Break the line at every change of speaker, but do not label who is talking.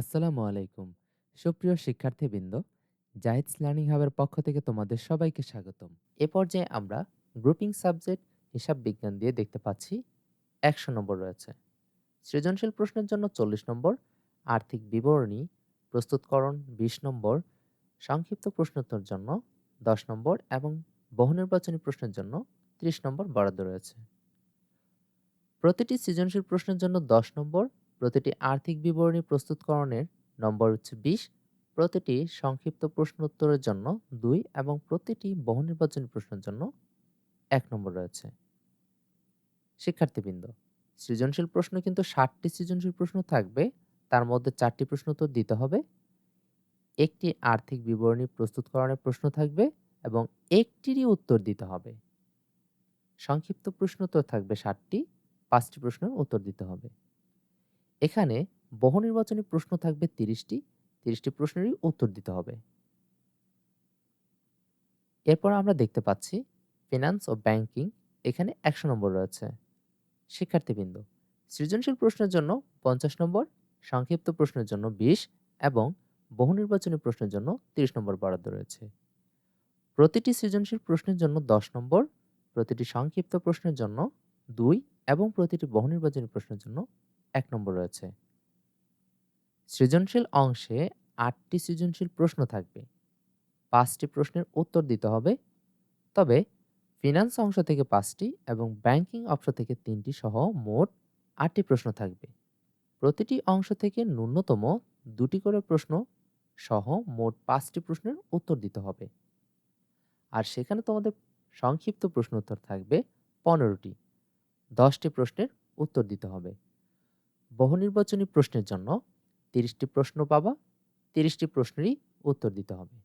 আসসালামু আলাইকুম। সুপ্রিয় শিক্ষার্থীবৃন্দ জাহিদস লার্নিং হাবের পক্ষ থেকে তোমাদের সবাইকে স্বাগতম। এ পর্যায়ে আমরা গ্রুপিং সাবজেক্ট, হিসাব বিজ্ঞান দিয়ে দেখতে পাচ্ছি একশো নম্বর রয়েছে। সৃজনশীল প্রশ্নের জন্য চল্লিশ নম্বর, আর্থিক বিবরণী প্রস্তুতকরণ বিশ নম্বর, সংক্ষিপ্ত প্রশ্নোত্তর জন্য দশ নম্বর এবং বহুনির্বাচনী প্রশ্নের জন্য ত্রিশ নম্বর বরাদ্দ রয়েছে। প্রতিটি সৃজনশীল প্রশ্নের জন্য দশ নম্বর প্রতিটি আর্থিক বিবরণী প্রস্তুতকরণের নম্বর হচ্ছে বিশ, প্রতিটি সংক্ষিপ্ত প্রশ্ন উত্তরের জন্য দুই এবং প্রতিটি বহুনির্বাচনী প্রশ্নের জন্য এক নম্বর রয়েছে। শিক্ষার্থীবৃন্দ, সৃজনশীল প্রশ্ন কিন্তু ষাটটি সৃজনশীল প্রশ্ন থাকবে, তার মধ্যে চারটি প্রশ্ন উত্তর দিতে হবে। একটি আর্থিক বিবরণী প্রস্তুতকরণের প্রশ্ন থাকবে এবং একটিরই উত্তর দিতে হবে। সংক্ষিপ্ত প্রশ্ন উত্তর থাকবে ষাটটি, পাঁচটি প্রশ্নের উত্তর দিতে হবে। এখানে বহু নির্বাচনী প্রশ্ন থাকবে তিরিশটি। তিরিশটি প্রশ্নেরই উত্তর দিতে হবে। এরপর আমরা দেখতে পাচ্ছি ফিনান্স ও ব্যাংকিং এখানে একশো নম্বর রয়েছে। শিক্ষার্থীবৃন্দ, সৃজনশীল প্রশ্নের জন্য পঞ্চাশ নম্বর, সংক্ষিপ্ত প্রশ্নের জন্য বিশ এবং বহু নির্বাচনী প্রশ্নের জন্য তিরিশ নম্বর বরাদ্দ রয়েছে। প্রতিটি সৃজনশীল প্রশ্নের জন্য দশ নম্বর, প্রতিটি সংক্ষিপ্ত প্রশ্নের জন্য দুই এবং প্রতিটি বহু নির্বাচনী প্রশ্নের জন্য এক নম্বর রয়েছে। সৃজনশীল অংশে আটটি সৃজনশীল প্রশ্ন থাকবে। পাঁচটি প্রশ্নের উত্তর দিতে হবে। তবে ফিনান্স অংশ থেকে পাঁচটি এবং ব্যাংকিং অংশ থেকে তিনটি সহ মোট আটটি প্রশ্ন থাকবে। প্রতিটি অংশ থেকে ন্যূনতম দুটি করে প্রশ্ন সহ মোট পাঁচটি প্রশ্নের উত্তর দিতে হবে। আর সেখানে তোমাদের সংক্ষিপ্ত প্রশ্ন উত্তর থাকবে পনেরোটি। দশটি প্রশ্নের উত্তর দিতে হবে। বহুনির্বাচনী প্রশ্নের জন্য তিরিশটি প্রশ্ন পাবা তিরিশটি প্রশ্নেরই উত্তর দিতে হবে।